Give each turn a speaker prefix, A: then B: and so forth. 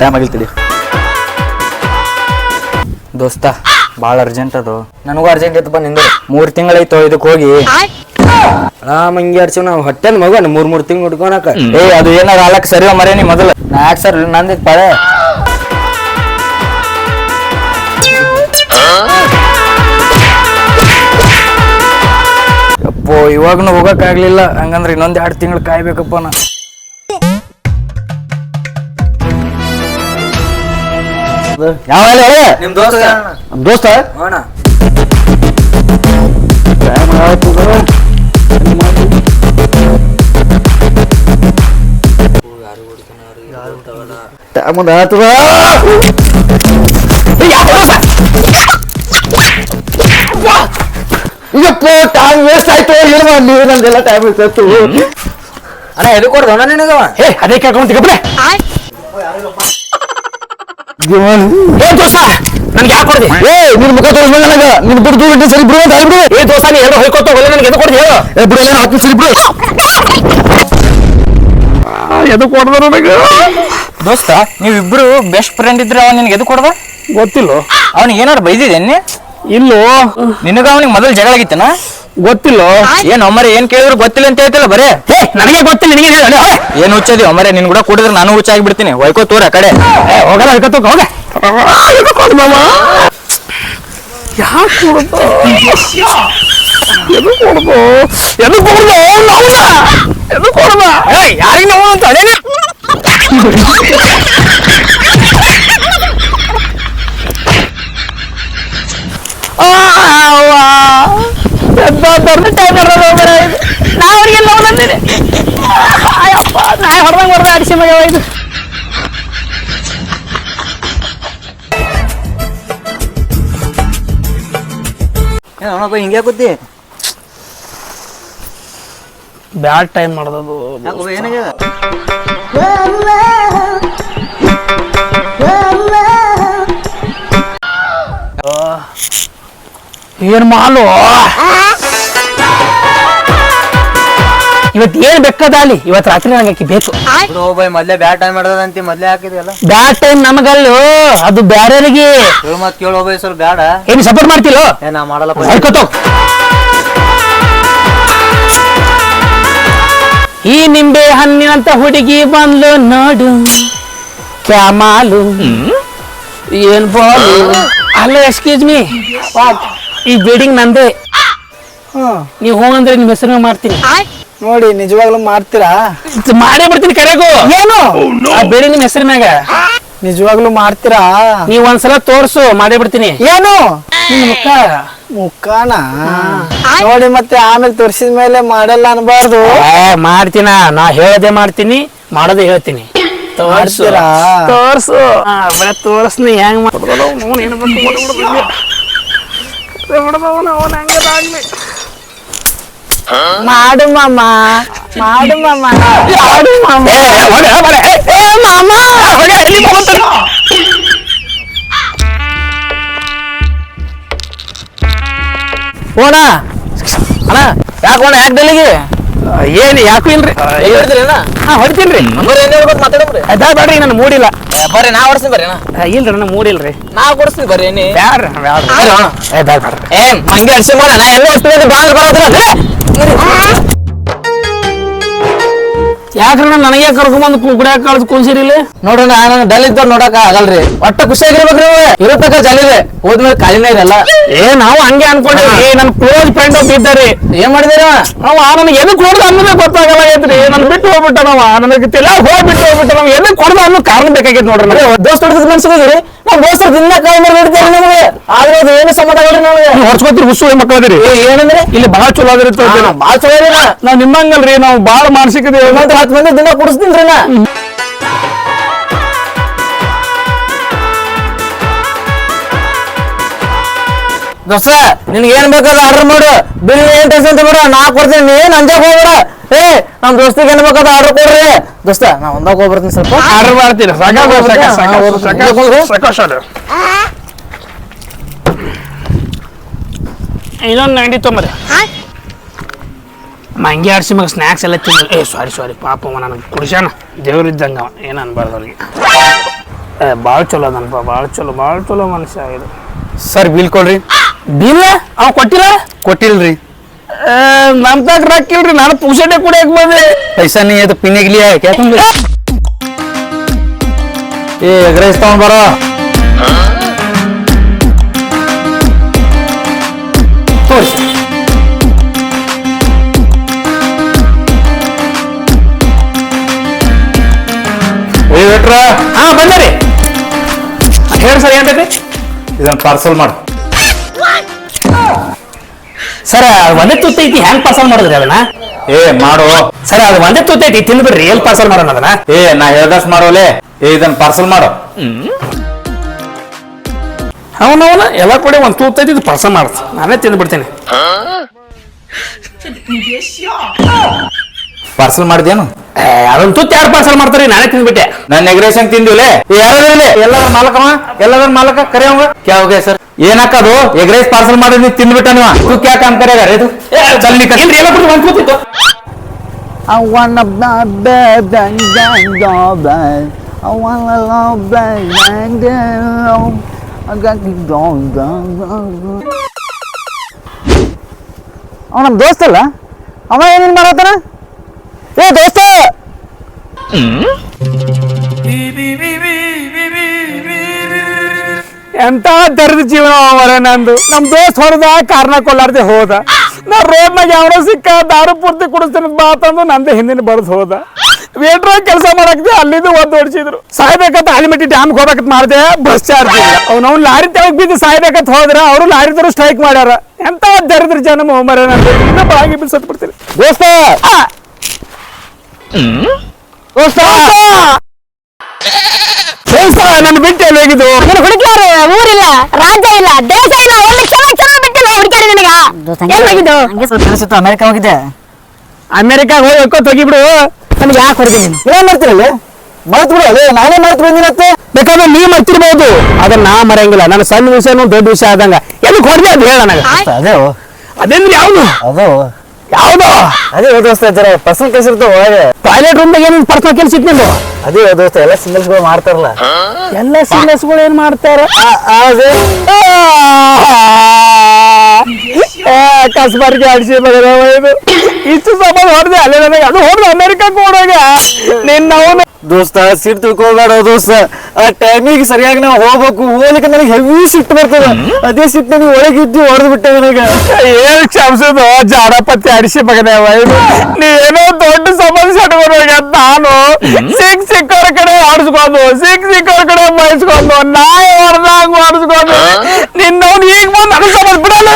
A: Time ಆಗಿಲ್ತಡಿ ದೋಸ್ತ ಭಾಳ urgent ಅದು.
B: ನನಗೂ ಅರ್ಜೆಂಟ್ ಇತ್ತಪ್ಪ ನಿಂದು.
A: ಮೂರು ತಿಂಗಳೈತು ಇದಕ್ಕೆ ಹೋಗಿ.
B: ಆರಾಮ್ ಹಂಗೆ ಅಡ್ಸಿವ್ ನಾವು. ಹೊಟ್ಟೆನ ಮಗು ಮೂರ್ ಮೂರ್ ತಿಂಗಳು ಹುಡ್ಕೊಳಕ
A: ಏ ಅದು ಏನಾರ ಆಲಕ್ ಸರಿ ಮರೇನಿ ಮೊದಲು. ನಾ ಯಾಕೆ ಸರ್ ನಂದಿಕ್ ಪಡೆ ಅಪ್ಪೋ ಇವಾಗನು ಹೋಗಕ್ಕಾಗ್ಲಿಲ್ಲ. ಹಂಗಂದ್ರೆ ಇನ್ನೊಂದ್ ಎರಡು ತಿಂಗಳು ಕಾಯ್ಬೇಕಪ್ಪ ನಾ. ಯಾವ
B: ನಿಮ್ ದೋಸ್ತ.
A: ದೋಸ್ತ?
B: ಹೋಣ.
A: ಮುಂದೆ ಆತದ ಇದಪ್ಪ ಟೈಮ್ ವೇಸ್ಟ್ ಆಯ್ತು ಏನು ಮಾಡ್ಲಿ ನಂದೆಲ್ಲ ಟೈಮ್ ವೇಸ್ಟ್ ಆಯ್ತು
B: ಅಣ್ಣ ಎದು ಕೊಡ್ದಣ್ಣ ನಿನಗವ
A: ಹೇ ಅದೇ ಕೇಳ್ಕೊಂತ ಕಬ್ರೆ ಏ ದೋಸ ನನ್ಗೆ ಯಾಕೆ ಕೊಡ್ದೆ? ಏ ನಿನ್ ಮುಖ ತೋರಿಸ್ ನನಗೆ. ನಿನ್ ಬಿಡು ದೂರ ಇಟ್ಟು ಸರಿ ಬಿಡು ಅಂತ ಹೇಳ್ಬಿಡು ಏ ದೋಸ ನೀ ಎಲ್ಲ ಹೋಯ್ಕೋತ ನನಗೆ ಎದು ಕೊಡ್ದೆ ಹೇಳು? ಏ ಬಿಡು ಏನು ಹತ್ತು ಸರಿ ಬಿಡು. ಎದು ಕೊಡ್ದ ನನಗೆ? ದೋಸ್ತ ನೀವಿಬ್ರು ಬೆಸ್ಟ್ ಫ್ರೆಂಡ್ ಇದ್ರೆ ಅವ ನಿನಗೆ ಎದು ಕೊಡ್ದ? ಗೊತ್ತಿಲ್ಲ. ಅವನಿಗೆ ಏನಾರು ಬೈದಿದ್ದೇನೆ ಇಲ್ಲೋ. ನಿನಗ ಅವನಿಗೆ ಮೊದಲು ಜಗಳ ಆಗಿತ್ತನ? ಗೊತ್ತಿಲ್ಲ? ಏನ್ ಒಮ್ಮರೆ ಏನ್ ಕೇಳಿದ್ರು ಗೊತ್ತಿಲ್ಲ ಅಂತ ಹೇಳ್ತಿಲ್ಲ ಬರೇ? ನನಗೆ ಗೊತ್ತಿಲ್ಲ ನಿನಗೆ ಹೇಳ ಏನ್ ಹುಚ್ಚದಿ ಅಮ್ಮರೆ ನಿನ್ ಕೂಡ ಕುಡಿದ್ರೆ ನಾನು ಹುಚ್ಚ ಆಗಿಬಿಡ್ತೀನಿ. ಹೊಯ್ಕೋ ತೋರ ಕಡೆ. ಹೋಗಲ್ಲ ಹೊಯ್ಕೋ ಹೋಗ. ಯಾರಿಗೆ ನೋವು ಅಂತ ಅಡೇನ ಎಂತ ದೊಡ್ಡ ಟೈಮ್
B: ಹಿಂಗೆ ಕೂತಿ
A: ಬ್ಯಾಡ್ ಟೈಮ್ ಮಾಡೋದು.
B: ಯಾಕಪ್ಪ ಏನಾಗ್ಯದ
A: ಏನ್ ಮಾಲು? ಇವತ್ತು ಏನ್ ಬೇಕಾದಲ್ಲಿ ಇವತ್ತು ರಾತ್ರಿ ನನಗೆ ಆಕಿ ಬೇಕು.
B: ಬಿಡು ಬೈ ಮೊದ್ಲೇ ಬ್ಯಾಟ್ ಟೈಮ್ ಅಂತ ಮೊದ್ಲೇ ಹಾಕಿದ್ಯಲ್ಲ?
A: ಬ್ಯಾಡ್ ಟೈಮ್ ನಮಗಲ್ಲ ಅದು ಬ್ಯಾರರಿಗೆ
B: ಕೇಳು ಮತ್ ಕೇಳು ಬೈ ಸ್ವಲ್ಪ ಬ್ಯಾಡ.
A: ಏನ್ ಸಪೋರ್ಟ್ ಮಾಡ್ತಿಲ್ಲ?
B: ಏ ನಾ
A: ಮಾಡಲ್ಲ ಈ ನಿಂಬೆ ಹಣ್ಣಿನಂತ ಹುಡುಗಿ ಬಂದ್ಲು ನೋಡು. ಕ್ಯಾಮಾಲು. ಏನ್ ಬಾಲು? ಅಲ್ಲ ಎಕ್ಸ್ಕ್ಯೂಸ್ ಮೀ ಈ ಬಿಲ್ಡಿಂಗ್ ನಂದೇ. ನೀವು ಹೋಗಂದ್ರೆ ಅಂದ್ರೆ ನಿಮ್ ಹೆಸರು ಮಾಡ್ತೀನಿ.
C: ನೋಡಿ ನಿಜವಾಗ್ಲೂ ಮಾಡ್ತೀರಾ
A: ಮಾಡೇ ಬಿಡ್ತೀನಿ ಕರೆಗೂ ಏನು ಆ ಬಿಲ್ಡಿಂಗ್ ನಿಮ್ ಹೆಸರಿನಾಗ
C: ನಿಜವಾಗ್ಲೂ ಮಾಡ್ತೀರಾ
A: ನೀವ್ ಒಂದ್ಸಲ ತೋರ್ಸು ಮಾಡೇ ಬಿಡ್ತೀನಿ
C: ಏನು
A: ಮುಖ
C: ಮುಖಾನ ನೋಡಿ ಮತ್ತೆ ಆಮೇಲೆ ತೋರಿಸಿದ ಮೇಲೆ ಮಾಡಲ್ಲ ಅನ್ಬಾರ್ದು
A: ಮಾಡ್ತೀನ ನಾ ಹೇಳದೆ ಮಾಡ್ತೀನಿ ಮಾಡೋದೇ ಹೇಳ್ತೀನಿ ತೋರ್ಸು
C: ಮಾಡ್ತೀರಾ?
A: ತೋರ್ಸು ಆ, ಬರೀ ತೋರ್ಸ್ನಿ ಹೆಂಗ್ ಮಾಡ್ಬೋದು ಅವ್ನು ಏನು ಬಂದು ಅವ್ನು.
C: ಮಾಡು ಮಾಮ. ಮಾಡು ಮಾಮ.
A: ಮಾಡು ಮಾಮ. ಏ, ಮಾಮ? ಓಣ. ಅಣ್ಣ ಯಾಕೆ ಓಣ ಯಾಕೆ ಡಲ್ಲಿಗೆ ಏನು ಯಾಕೂ ಇಲ್ರಿ? ಹಾ ಹೊಡಿತೀನ್ರಿ.
B: ಮಾತಾಡಬ್ರಿ
A: ಅದ ಬೇಡ್ರಿ ನಾನು ಮೂಡಿಲ್ಲ.
B: ಬರ್ರಿ ನಾ ಹೊಡ್ಸ್ತೀನಿ ಬರ್ರಿ
A: ಅಣ್ಣ. ಇಲ್ರಿ ನಾನು ಮೂಡಿಲ್ರಿ.
B: ನಾ ಕೊಡಿಸ್ತೀನಿ ಬರ್ರಿ ನೀ
A: ಬ್ಯಾಡ್ರಿ ಬ್ಯಾಡ್ರಿ. ಏ ಬ್ಯಾಡ
B: ಏ ಹಂಗೆ ಅಡ್ಸಿ ಮಾಡ ನಾ ಎಲ್ಲ ಹೊಡ್ಸ್ತೀನಿ ಬಾಂಗ್ ¿Quieres? ¡Ah!
A: ಯಾಕ್ರಿ ನನಗೆ ಕರ್ಕೊಂಬಂದು ಕುಡಿಯಾಕ ಕಳ್ದು ಕುಂಸಿರಿಲ್ಲ
B: ನೋಡ್ರಿ ನಾನು ಡಲ್ ಇದ್ದವ್ರು ನೋಡಕ್ ಆಗಲ್ರಿ. ಒಟ್ಟ ಖುಷಿಯಾಗಿರ್ಬೇಕ್ರಿ ನೀವು ಇರತಕ್ಕ ಜಲಿದೆ ಹೋದ್ಮೇಲೆ ಖಾಲಿನೇ ಇರಲ್ಲ.
A: ಏ ನಾವು ಹಂಗೆ ಅನ್ಕೊಂಡಿವಿ. ನನ್ ಕ್ಲೋಸ್ ಫ್ರೆಂಡ್ ಒಬ್ಬ ಇದ್ದಾರೆ.
B: ಏನ್ ಮಾಡಿದಿರ ಅವ?
A: ನನಗೆ ಎದಕ್ ಕೊಡ್ದ ಅನ್ನೋದೇ ಗೊತ್ತಾಗಲ್ಲ ಐತ್ರಿ ನನ್ ಬಿಟ್ಟು ಹೋಗ್ಬಿಟ್ಟ ನಾವ ನನಗೆ ತಿಲ ಹೋಗ್ಬಿಟ್ಟು ಹೋಗ್ಬಿಟ್ಟ ನಾವ್ ಎದಕ್ ಕೊಡ್ದ ಅನ್ನೋ ಕಾರಣ ಬೇಕಾಗೈತೆ ನೋಡ್ರಿ
B: ದೋಸ್ತ ಹೊಡೆದ ಮನ್ಸಿಗೆ ನಮ್ ದೋಸ್ತರ ದಿನ ಕಾಯಿ ಬಿಡ್ತಾರೆ ನಿಮಗೆ. ಆದ್ರೆ ಅದು ಏನು ಆಗಲ್ರಿ ನಮಗೆ?
A: ಹೊಡ್ಸ್ಕೊತೀರಿ ಹುಸು ಮಕ್ಕಳದಿರಿ
B: ಏನಂದ್ರೆ?
A: ಇಲ್ಲಿ ಬಹಳ ಚಲೋ ಆಗಿರುತ್ತೆ
B: ಬಹಳ ಚಲೋ
A: ನಾವ್ ನಿಮ್ಮಂಗಲ್ರಿ ನಾವು ಬಹಳ
B: ಮಾನಸಿಕ ಹತ್ತು ಮಂದಿ ದಿನ ಕುಡಿಸ್ತೀನಿ ನಾ. ದೋಸ್ತ ನಿನ್ಗೆ ಏನ್ ಬೇಕಾದ ಆರ್ಡರ್ ಮಾಡು. ಬಿಲ್ ಏನ್ ಟೆನ್ಷನ್ ತಗೋಡ ನಾ ಕೊಡ್ತೀನಿ. ನೀ ಏನ್ ಅಂಜಾಕ್ ಹೋಗ್ಬೇಡ. ಏ ನಮ್ ದೋಸ್ತಿಗೆ ಏನ್ ಬೇಕಾದ ಆರ್ಡರ್ ಕೊಡ್ರಿ. ದೋಸ್ತ ನಾ ಒಂದಾಗ ಹೋಗ್ಬರ್ತೀನಿ ಸ್ವಲ್ಪ.
A: ಆರ್ಡರ್ ಮಾಡ್ತೀನಿ. ಇನ್ನೊಂದು ನೈಂಟಿ ತೊಂಬರಿ ಮಂಗೆ ಆಡಿಸಿ ಮಗ ಸ್ನ್ಯಾಕ್ಸ್ ಎಲ್ಲ ತಿನ್ನ. ಏ ಸಾರಿ ಸಾರಿ ಪಾಪ ಅವ ನನಗೆ ಕುಡಿಸ್ಯಾನ. ದೇವ್ರಿದ್ದಂಗೆ ಅವ. ಏನು ಅನ್ಬಾರ್ದು ಅವ್ರಿಗೆ. ಏ ಭಾಳ ಚಲೋ ಅದನಪ್ಪ ಭಾಳ ಚಲೋ ಭಾಳ ಚಲೋ ಮನುಷ್ಯ ಇದು.
D: ಸರ್ ಬಿಲ್ ಕೊಡ್ರಿ.
A: ಬಿಲ್? ಅವ ಕೊಟ್ಟಿಲ್ಲ?
D: ಕೊಟ್ಟಿಲ್ರಿ.
A: ನಮ್ಮ ತಾಕ ರಾಕಿಲ್ರಿ ನಾನು ಪುಕ್ಷಟೆ ಕುಡಿಯಕ್ ಬಂದೆ.
D: ಪೈಸಾ ನೀ ಅದು ಪಿನ್ನಿಗ್ಲಿ ಯಾಕೆ ಏ ಎಗ್ರೈಸ್ ತಗೊಂಡ್ ಬರೋ. ವೆಟ್ರ
A: ಹಾ ಬಂದರಿ ಹೇಳಿ ಸರ್ ಏನ್
D: ಇದನ್ನ ಪಾರ್ಸಲ್ ಮಾಡು.
A: ಸರ್ ಒಂದೇ ತುತ್ತೈತಿ ಹೆಂಗ್ ಪಾರ್ಸಲ್ ಮಾಡಿದ್ರಿ ಅದನ್ನ?
D: ಏ ಮಾಡು.
A: ಸರ್ ಅದು ಒಂದೇ ತುತ್ತೈತಿ ತಿಂದ್ಬಿಡ್ರಿ ಎಲ್ಲಿ ಪಾರ್ಸಲ್ ಮಾಡೋಣ ಅದನ್ನ?
D: ಏ ನಾ ಹೇಳ್ದಷ್ಟು ಮಾಡೋಲೆ. ಏ ಇದನ್ನ ಪಾರ್ಸಲ್ ಮಾಡು.
A: ಅವನವನ ಎಲ್ಲ ಕೂಡ ಒಂದು ತೂತೈತಿ ಇದು ಪಾರ್ಸಲ್ ಮಾಡ್ತ ನಾನೇ ತಿಂದ್ಬಿಡ್ತೀನಿ.
D: ಪಾರ್ಸಲ್ ಮಾಡಿದೇನು
A: ಅದೊಂದು ತುತ್ತು ಯಾರು ಪಾರ್ಸಲ್ ಮಾಡ್ತಾರೆ? ನಾನೇ ತಿಂದ್ಬಿಟ್ಟೆ.
D: ನನ್ನ ಎಗ್ರೇಷನ್ ತಿಂದಿವ್ಲೆ? ಯಾರು ಎಲ್ಲರ ಮಾಲಕವ? ಎಲ್ಲರ ಮಾಲಕ? ಕರೆ ಕ್ಯಾ ಹೋಗ್ಯ ಸರ್? ಎಗ್ ರೈಸ್ ಪಾರ್ಸಲ್ ಮಾಡಿ ನೀವು ತಿಂದ್ಬಿಟ್ಟ ನೀವ? ತು ಕ್ಯಾ ಕಾಮ್ ಇದು? ಚಲ್ ನಿಕಲ್
A: ಏನ್ರಿ ಎಲ್ಲ ಬಿಟ್ಟು ಒಂದು
B: I wanna. I wanna love. I got. ಅವ ನಮ್ಮ ದೋಸ್ತ ಅಲ್ಲ? ಅವ ಏನೇನು ಮಾಡತ್ತಾನ? ಏ ದೋಸ್ತ!
A: ಎಂತ ದರ್ದ ಜೀವನ ಮರ ನಂದು? ನಮ್ ದೋಸ್ತ್ ಹೊರದ ಕಾರಣ ಕೊಲ್ಲಾರ್ದೆ ಹೋದ? ನಾ ರೋಡ್ನಾಗ ಯಾವನೋ ಸಿಕ್ಕ ದಾರು ಪೂರ್ತಿ ಕುಡಿಸ್ತೀನಿ ಬಾ ತಂದು ನಂದೆ ಹಿಂದಿನ ಬರ್ದು ಹೋದ. ವೇಟ್ರ ಕೆಲಸ ಮಾಡಕ್ದೆ ಅಲ್ಲಿದ್ದು ಒಂದ್ ಓಡಿಸಿದ್ರು ಸಾಯ್ಬೇಕಂತ ಆಲಿಮಟ್ಟಿ ಡ್ಯಾಮ್ಗೆ ಹೋಗ್ಬೇಕಂತ ಮಾಡ್ದೆ ಬಸ್ ಚಾರ್ಜ್ ಅವ್ನವ್ನ ಲಾರಿ ತೆಳಗ್ ಬಿದ್ದು ಸಾಯ್ಬೇಕಂತ ಹೋದ್ರ ಅವರು ಲಾರಿದವರು ಸ್ಟ್ರೈಕ್ ಮಾಡ್ಯಾರ. ಎಂತ ದರಿದ್ರ ಜನ ಮರ ನಂದು? ಇನ್ನ ಬಾಗಿ ಬಿಲ್ ಬಿಡ್ತೀನಿ
B: ದೋಸ್ತ! ದೋಸ್ತ
A: ದೋಸ್ತ ನನ್ನ ಬಿಟ್ಟು ಎಲ್ಲಿ ಹೋಗಿದ್ದು?
E: ನಿನ್ ಹುಡುಕ್ಯಾರು ಊರಿಲ್ಲ ರಾಜ್ಯ ಇಲ್ಲ ದೇಶ ಇಲ್ಲ ಎಲ್ಲಿ ಕ್ಷಮ ಕ್ಷಮ ಬಿಟ್ಟಿಲ್ಲ ಹುಡುಕ್ಯಾರಿ ನಿನಗ. ಏನ್ ಹೋಗಿದ್ದು?
B: ಹಂಗೆ ಸ್ವಲ್ಪ ಅನಿಸುತ್ತೆ ಅಮೆರಿಕ ಹೋಗಿದ್ದೆ?
A: ಅಮೆರಿಕಾಗ ಹೋಗಿ ಎಕ್ಕೋತ್ ಹೋಗಿಬಿಡು.
B: ನಮ್ಗೆ ಯಾಕೆ ಹೊರಗೆ ನೀನು? ಏನ್ ಮಾಡ್ತೀರಲ್ಲಿ ಮರ್ತು ಬಿಡು ಅದೇ ನಾನೇ ಮರ್ತು ಬಂದಿನತ್ತೆ
A: ಬೇಕಾದ್ರೆ ನೀವ್ ಮರ್ತಿರ್ಬೋದು. ಅದನ್ನ ನಾ ಮರೆಯಂಗಿಲ್ಲ. ನನ್ನ ಸಣ್ಣ ವಿಷಯನೂ ದೊಡ್ಡ ವಿಷಯ ಆದಂಗ. ಎಲ್ಲಿ ಹೊಡೆದೆ ಅದು ಹೇಳ ನನಗೆ?
B: ಅದೇ
A: ಅದೇನ್ರಿ ಯಾವ್ದು?
B: ಅದು
A: ಯಾವ್ದು?
B: ಅದೇ ದೋಸ್ತ ಜರ ಪರ್ಸನಲ್ ಕೆಲಸ ಇರ್ತಾವ ಒಳಗೆ.
A: ಟಾಯ್ಲೆಟ್ ರೂಮ್ ಏನ್ ಪರ್ಸನಲ್ ಕೆಲಸ ಇತ್ತು ನಿಂದು?
B: ಅದೇ ದೋಸ್ತ ಎಲ್ಲ ಸಿಂಗಲ್ಸ್ಗಳು ಮಾಡ್ತಾರಲ್ಲ.
A: ಎಲ್ಲ ಸೀರಿಯಸ್ಗಳು ಏನ್ ಮಾಡ್ತಾರ?
B: ಅದೇ.
A: ಕಸ್ಬರ್ಗೆ ಅಡಿಸಿ ಇಷ್ಟು ಸಂಬಂಧ ಹೊಡೆದೆ ಅಲ್ಲೇ ನನಗೆ ಅದು ಹೊಡೆದು ಅಮೆರಿಕಕ್ಕೆ ಓಡೋಗ. ಅವನು
B: ದೋಸ್ತ ಸಿಟ್ಟು ತಿಳ್ಕೊಬೇಡ ದೋಸ್ತ ಆ ಟೈಮಿಗೆ ಸರಿಯಾಗಿ ನಾವು ಹೋಗ್ಬೇಕು ಹೋಗ್ಲಿಕ್ಕೆ ನನಗೆ ಹೆವಿ ಸಿಟ್ಟು ಬರ್ತದ ಅದೇ ಸಿಟ್ಟು ನನಗೆ ಒಳಗಿದ್ದು ಹೊಡೆದು ಬಿಟ್ಟೆ ನನಗೆ
A: ಏನ್ ಕ್ಷಮಿಸೋದು ಜಾಡಪತ್ತಿ ಅಡಿಸಿ ಮಗನೇ ಇದು ನೀವೇನೋ ದೊಡ್ಡ ಸಮಸ್ಯೆ ಇಟ್ಕೊಂಡು ಹೋಗಿ ಅಂತ ನಾನು ಸಿಕ್ ಸಿಕ್ಕವ್ರ ಕಡೆ ಆಡಿಸ್ಕೊಂಡು ಸಿಕ್ ಸಿಕ್ಕವ್ರ ಕಡೆ ಬಯಸ್ಕೊಂಡು ನಾಯಿ ಹೊಡೆದಂಗ್ ಹೊಡೆಸ್ಕೊಂಡು ನಿನ್ನವ್ನು ಈಗ ಬಂದು ನನಗೆ ಸಮಸ್ಯೆ ಬಿಡಲ್ಲ